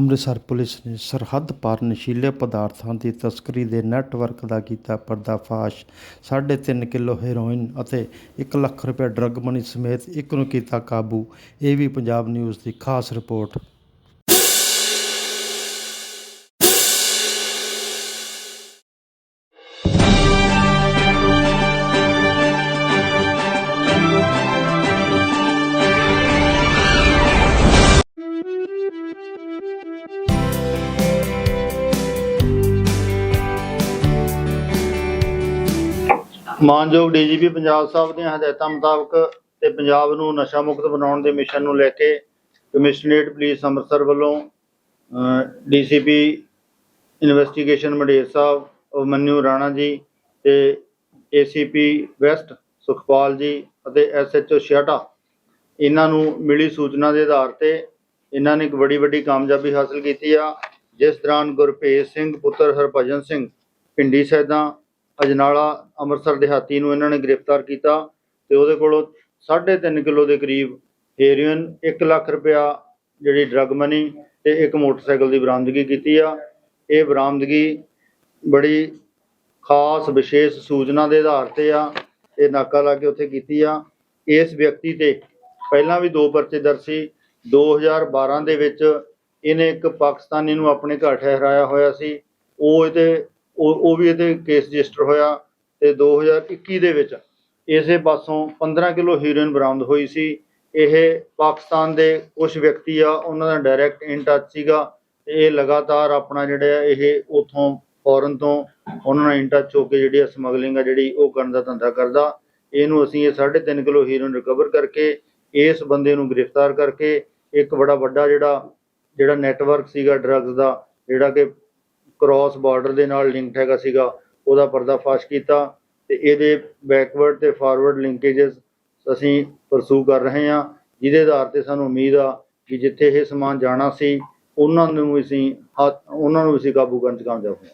Amritsar police ਨੇ ਸਰਹੱਦ ਪਾਰ ਨਸ਼ੀਲੇ ਪਦਾਰਥਾਂ ਦੀ ਤਸਕਰੀ ਦੇ ਨੈਟਵਰਕ ਦਾ ਕੀਤਾ ਪਰਦਾਫਾਸ਼। 3.5 ਕਿਲੋ ਹੈਰੋਇਨ ਅਤੇ 1 ਲੱਖ ਰੁਪਏ ਡਰੱਗ ਮਨੀ ਸਮੇਤ ਇੱਕ ਨੂੰ ਕੀਤਾ ਕਾਬੂ। ਇਹ ਵੀ ਪੰਜਾਬ ਨਿਊਜ਼ ਦੀ ਖਾਸ ਰਿਪੋਰਟ। ਮਾਨਯੋਗ ਡੀਜੀਪੀ ਪੰਜਾਬ ਸਾਹਿਬ ਦੀਆਂ ਹਦਾਇਤਾਂ ਮੁਤਾਬਕ ਤੇ ਪੰਜਾਬ ਨੂੰ ਨਸ਼ਾ ਮੁਕਤ ਬਣਾਉਣ ਦੇ ਮਿਸ਼ਨ ਨੂੰ ਲੈ ਕੇ ਕਮਿਸ਼ਨਰੇਟ ਪੁਲਿਸ ਅੰਮ੍ਰਿਤਸਰ ਵੱਲੋਂ ਡੀਸੀਪੀ ਇਨਵੈਸਟੀਗੇਸ਼ਨ ਮੰਡੇਰ ਸਾਹਿਬ ਅਮਨਿਊ ਰਾਣਾ ਜੀ ਤੇ ਏਸੀਪੀ ਵੈਸਟ ਸੁਖਪਾਲ ਜੀ ਅਤੇ ਐਸਐਚਓ ਛਿਆਟਾ ਇਹਨਾਂ ਨੂੰ ਮਿਲੀ ਸੂਚਨਾ ਦੇ ਆਧਾਰ ਤੇ ਇਹਨਾਂ ਨੇ ਇੱਕ ਬੜੀ ਵੱਡੀ ਕਾਮਯਾਬੀ ਹਾਸਲ ਕੀਤੀ ਆ, ਜਿਸ ਦੌਰਾਨ ਗੁਰਭੇਜ ਸਿੰਘ, ਪੁੱਤਰ ਹਰਭਜਨ ਸਿੰਘ, ਪਿੰਡੀ ਸੈਦਾ ਅਜਨਾਲਾ ਅੰਮ੍ਰਿਤਸਰ ਦਿਹਾਤੀ ਨੂੰ ਇਹਨਾਂ ਨੇ ਗ੍ਰਿਫਤਾਰ ਕੀਤਾ ਤੇ ਉਹਦੇ ਕੋਲੋਂ 3.5 ਕਿਲੋ ਦੇ ਕਰੀਬ ਹੈਰੋਇਨ 1 ਲੱਖ ਰੁਪਇਆ ਜਿਹੜੀ ਡਰੱਗ ਮਨੀ ਤੇ ਇੱਕ ਮੋਟਰਸਾਈਕਲ ਦੀ ਬਰਾਮਦਗੀ ਕੀਤੀ ਆ। ਇਹ ਬਰਾਮਦਗੀ ਬੜੀ ਖਾਸ, ਵਿਸ਼ੇਸ਼ ਸੂਚਨਾ ਦੇ ਆਧਾਰ ਤੇ ਆ, ਇਹ ਨਾਕਾ ਲਾ ਕੇ ਉੱਥੇ ਕੀਤੀ ਆ। ਇਸ ਵਿਅਕਤੀ ਤੇ ਪਹਿਲਾਂ ਵੀ ਦੋ ਪਰਚੇ ਦਰਜ ਸੀ। 2012 ਦੇ ਵਿੱਚ ਇਹਨੇ ਇੱਕ ਪਾਕਿਸਤਾਨੀ ਨੂੰ ਆਪਣੇ ਘਰ ਠਹਿਰਾਇਆ ਹੋਇਆ ਸੀ। ਉਹ ਇਹਦੇ ਉਹ ਉਹ ਵੀ ਇਹਦੇ ਕੇਸ ਰਜਿਸਟਰ ਹੋਇਆ ਤੇ 2021 ਦੇ ਵਿੱਚ ਇਸੇ ਪਾਸੋਂ 15 ਕਿਲੋ ਹੀਰੋਇਨ ਬਰਾਮਦ ਹੋਈ ਸੀ। ਇਹ ਪਾਕਿਸਤਾਨ ਦੇ ਕੁਝ ਵਿਅਕਤੀ ਆ, ਉਹਨਾਂ ਦਾ ਡਾਇਰੈਕਟ ਇਨ ਟੱਚ ਸੀਗਾ ਤੇ ਇਹ ਲਗਾਤਾਰ ਆਪਣਾ ਜਿਹੜਾ ਆ, ਇਹ ਉਥੋਂ ਫੋਰਨ ਤੋਂ ਉਹਨਾਂ ਨਾਲ ਇਨ ਟੱਚ ਹੋ ਕੇ ਜਿਹੜੀ ਸਮਗਲਿੰਗ ਆ ਜਿਹੜੀ ਉਹ ਕਰਨ ਦਾ ਧੰਦਾ ਕਰਦਾ। ਇਹਨੂੰ ਅਸੀਂ ਇਹ 3.5 ਕਿਲੋ ਹੀਰੋਇਨ ਰਿਕਵਰ ਕਰਕੇ, ਇਸ ਬੰਦੇ ਨੂੰ ਗ੍ਰਿਫਤਾਰ ਕਰਕੇ ਇੱਕ ਬੜਾ ਵੱਡਾ ਜਿਹੜਾ ਜਿਹੜਾ ਨੈਟਵਰਕ ਸੀਗਾ ਡਰੱਗਸ ਦਾ, ਜਿਹੜਾ ਕਿ ਕ੍ਰਾਸ ਬਾਰਡਰ ਦੇ ਨਾਲ ਲਿੰਕਡ ਹੈਗਾ ਸੀਗਾ, ਉਹਦਾ ਪਰਦਾਫਾਸ਼ ਕੀਤਾ ਤੇ ਇਹਦੇ ਬੈਕਵਰਡ ਤੇ ਫਾਰਵਰਡ ਲਿੰਕੇजेस ਅਸੀਂ ਪਰਸੂ ਕਰ ਰਹੇ ਹਾਂ, ਜਿਹਦੇ ਆਧਾਰ ਤੇ ਸਾਨੂੰ ਉਮੀਦ ਆ ਕਿ ਜਿੱਥੇ ਇਹ ਸਮਾਨ ਜਾਣਾ ਸੀ, ਉਹਨਾਂ ਨੂੰ ਅਸੀਂ ਹੱਥ- ਉਹਨਾਂ ਨੂੰ ਅਸੀਂ ਕਾਬੂ ਕਰਨ ਚ ਕਾਮਯਾਬ ਹੋਏ